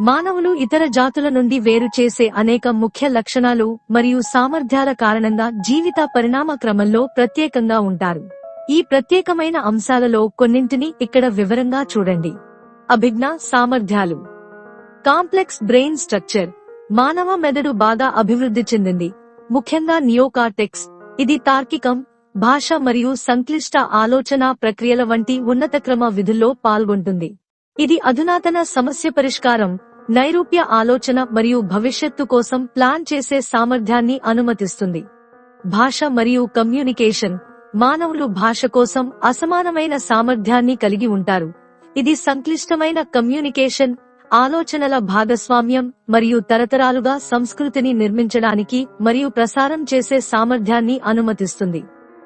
మానవులు ఇతర జాతుల నుండి వేరు చేసే అనేక ముఖ్య లక్షణాలు మరియు సామర్థ్యాల కారణంగా జీవిత పరిణామ క్రమంలో ప్రత్యేకంగా ఉంటారు. ఈ ప్రత్యేకమైన అంశాలలో కొన్నింటిని ఇక్కడ వివరంగా చూడండి. అభిజ్ఞ సామర్థ్యాలు. Complex brain structure. మానవ మెదడు బాగా అభివృద్ధి చెందింది. ముఖ్యంగా నియోకార్టెక్స్. ఇది తార్కికం భాష మరియు సంక్లిష్ట ఆలోచన ప్రక్రియల వంటి ఉన్నతక్రమ విధుల్లో పాల్గొంటుంది. ఇది అధునాతన సమస్య పరిష్కారం నైరూప్య ఆలోచన మరియు భవిష్యత్తు కోసం ప్లాన్ చేసే సామర్థ్యాన్ని అనుమతిస్తుంది. భాష మరియు కమ్యూనికేషన్ మానవులు భాష కోసం అసమానమైన సామర్థ్యాన్ని కలిగి ఉంటారు. ఇది సంక్లిష్టమైన కమ్యూనికేషన్ ఆలోచనల భాగస్వామ్యం మరియు తరతరాలుగా సంస్కృతిని నిర్మించడానికి మరియు ప్రసారం చేసే సామర్థ్యాన్ని అనుమతిస్తుంది.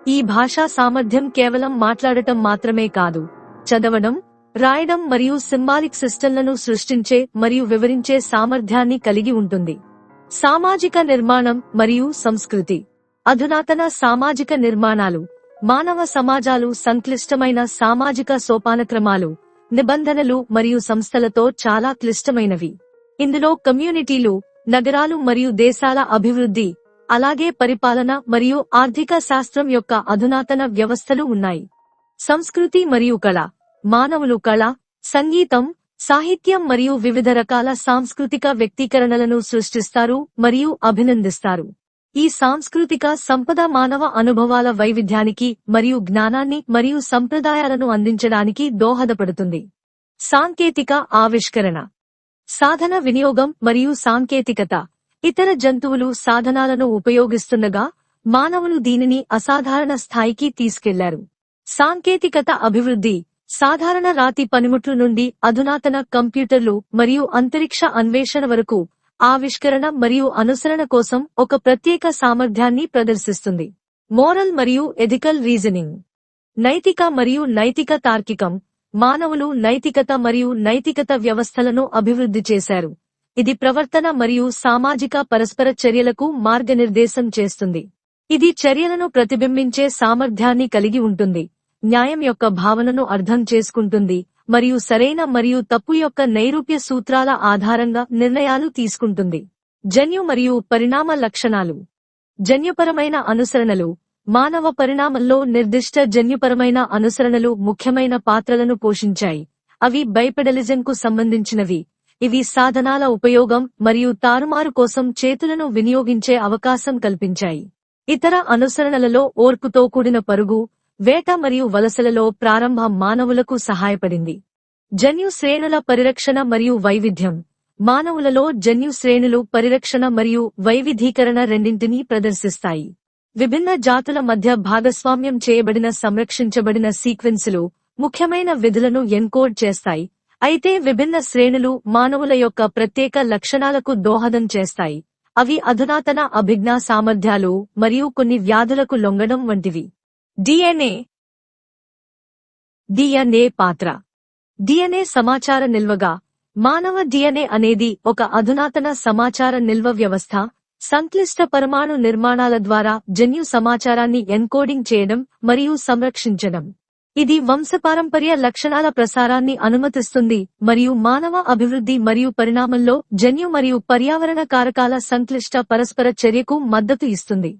ఈ భాషా సామర్థ్యం కేవలం మాట్లాడటం మాత్రమే కాదు. చదవడం రాయడం మరియు సింబాలిక్ సిస్టంలను సృష్టించే మరియు వివరించే సామర్థ్యాన్ని కలిగి ఉంటుంది. సామాజిక నిర్మాణం మరియు సంస్కృతి. అధునాతన సామాజిక నిర్మాణాలు. మానవ సమాజాలు సంక్లిష్టమైన సామాజిక సోపానక్రమాలు. నిబంధనలు మరియు సంస్థలతో చాలా క్లిష్టమైనవి. ఇందులో కమ్యూనిటీలు నగరాలు మరియు దేశాల అభివృద్ధి అలాగే పరిపాలన మరియు ఆర్థిక శాస్త్రం యొక్క అధునాతన వ్యవస్థలు ఉన్నాయి. సంస్కృతి మరియు కళ. మానవులు కళ సంగీతం సాహిత్యం మరియు వివిధ రకాల సాంస్కృతిక వ్యక్తీకరణలను సృష్టిస్తారు మరియు అభినందిస్తారు. ఈ సాంస్కృతిక సంపద మానవ అనుభవాల వైవిధ్యానికి మరియు జ్ఞానాన్ని మరియు సంప్రదాయాలను అందించడానికి దోహదపడుతుంది. సాంకేతిక ఆవిష్కరణ. సాధన వినియోగం మరియు సాంకేతికత. ఇతర జంతువులు సాధనాలను ఉపయోగిస్తుండగా మానవులు దీనిని అసాధారణ స్థాయికి తీసుకెళ్ళారు. సాంకేతికత అభివృద్ధి. సాధారణ రాతి పనిముట్లు నుండి అధునాతన కంప్యూటర్లు మరియు అంతరిక్ష అన్వేషణ వరకు ఆవిష్కరణ మరియు అనుసరణ కోసం ఒక ప్రత్యేక సామర్థ్యాన్ని ప్రదర్శిస్తుంది. మోరల్ మరియు ఎథికల్ రీజనింగ్. నైతిక మరియు నైతిక తార్కికం. మానవులు నైతికత మరియు నైతికత వ్యవస్థలను అభివృద్ధి చేశారు. ఇది ప్రవర్తన మరియు సామాజిక పరస్పర చర్యలకు మార్గనిర్దేశం చేస్తుంది. ఇది చర్యలను ప్రతిబింబించే సామర్థ్యాన్ని కలిగి ఉంటుంది. న్యాయం యొక్క భావనను అర్థం చేసుకుంటుంది మరియు సరైన మరియు తప్పు యొక్క నైరూప్య సూత్రాల ఆధారంగా నిర్ణయాలు తీసుకుంటుంది. జన్యు మరియు పరిణామ లక్షణాలు. జన్యుపరమైన అనుసరణలు. మానవ పరిణామంలో నిర్దిష్ట జన్యుపరమైన అనుసరణలు ముఖ్యమైన పాత్రలను పోషించాయి. అవి బైపెడలిజంకు సంబంధించినవి. ఇవి సాధనాల ఉపయోగం మరియు తారుమారు కోసం చేతులను వినియోగించే అవకాశం కల్పించాయి. ఇతర అనుసరణలలో ఓర్పుతో కూడిన పరుగు వేట మరియు వలసలలో ప్రారంభ మానవులకు సహాయపడింది. జన్యు శ్రేణుల పరిరక్షణ మరియు వైవిధ్యం. మానవులలో జన్యు శ్రేణులు పరిరక్షణ మరియు వైవిధీకరణ రెండింటినీ ప్రదర్శిస్తాయి. విభిన్న జాతుల మధ్య భాగస్వామ్యం చేయబడిన సంరక్షించబడిన సీక్వెన్సులు ముఖ్యమైన విధులను ఎన్కోడ్ చేస్తాయి. అయితే విభిన్న శ్రేణులు మానవుల యొక్క ప్రత్యేక లక్షణాలకు దోహదం చేస్తాయి. అవి అధునాతన అభిజ్ఞా సామర్థ్యాలు మరియు కొన్ని వ్యాధులకు లొంగడం వంటివి. డిఎన్ఏ డిఎన్ఏ పాత్ర. డిఎన్ఏ సమాచార నిల్వగా. మానవ డిఎన్ఏ అనేది ఒక అధునాతన సమాచార నిల్వ వ్యవస్థ సంక్లిష్ట పరమాణు నిర్మాణాల ద్వారా జన్యు సమాచారాన్ని ఎన్కోడింగ్ చేయడం మరియు సంరక్షించడం. ఇది వంశపారంపర్య లక్షణాల ప్రసారాన్ని అనుమతిస్తుంది మరియు మానవ అభివృద్ధి మరియు పరిణామంలో జన్యు మరియు పర్యావరణ కారకాల సంక్లిష్ట పరస్పర చర్యకు మద్దతు ఇస్తుంది.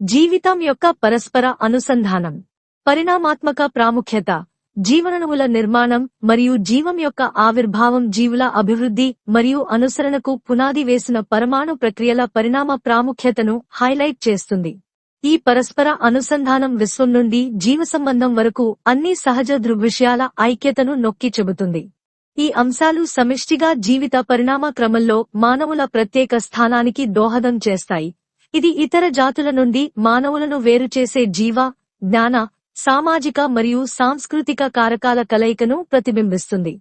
జీవితం యొక్క పరస్పర అనుసంధానం పరిణామాత్మక ప్రాముఖ్యత జీవనణువుల నిర్మాణం మరియు జీవం యొక్క ఆవిర్భావం జీవుల అభివృద్ధి మరియు అనుసరణకు పునాది వేసిన పరమాణు ప్రక్రియల పరిణామ ప్రాముఖ్యతను హైలైట్ చేస్తుంది. ఈ పరస్పర అనుసంధానం విశ్వం నుండి జీవసంబంధం వరకు అన్ని సహజ దృగ్విషయాల ఐక్యతను నొక్కి చెబుతుంది. ఈ అంశాలు సమిష్టిగా జీవిత పరిణామ క్రమంలో మానవుల ప్రత్యేక స్థానానికి దోహదం చేస్తాయి. ఇది ఇతర జాతుల నుండి మానవులను వేరుచేసే జీవ జ్ఞాన సామాజిక మరియు సాంస్కృతిక కారకాల కలయికను ప్రతిబింబిస్తుంది.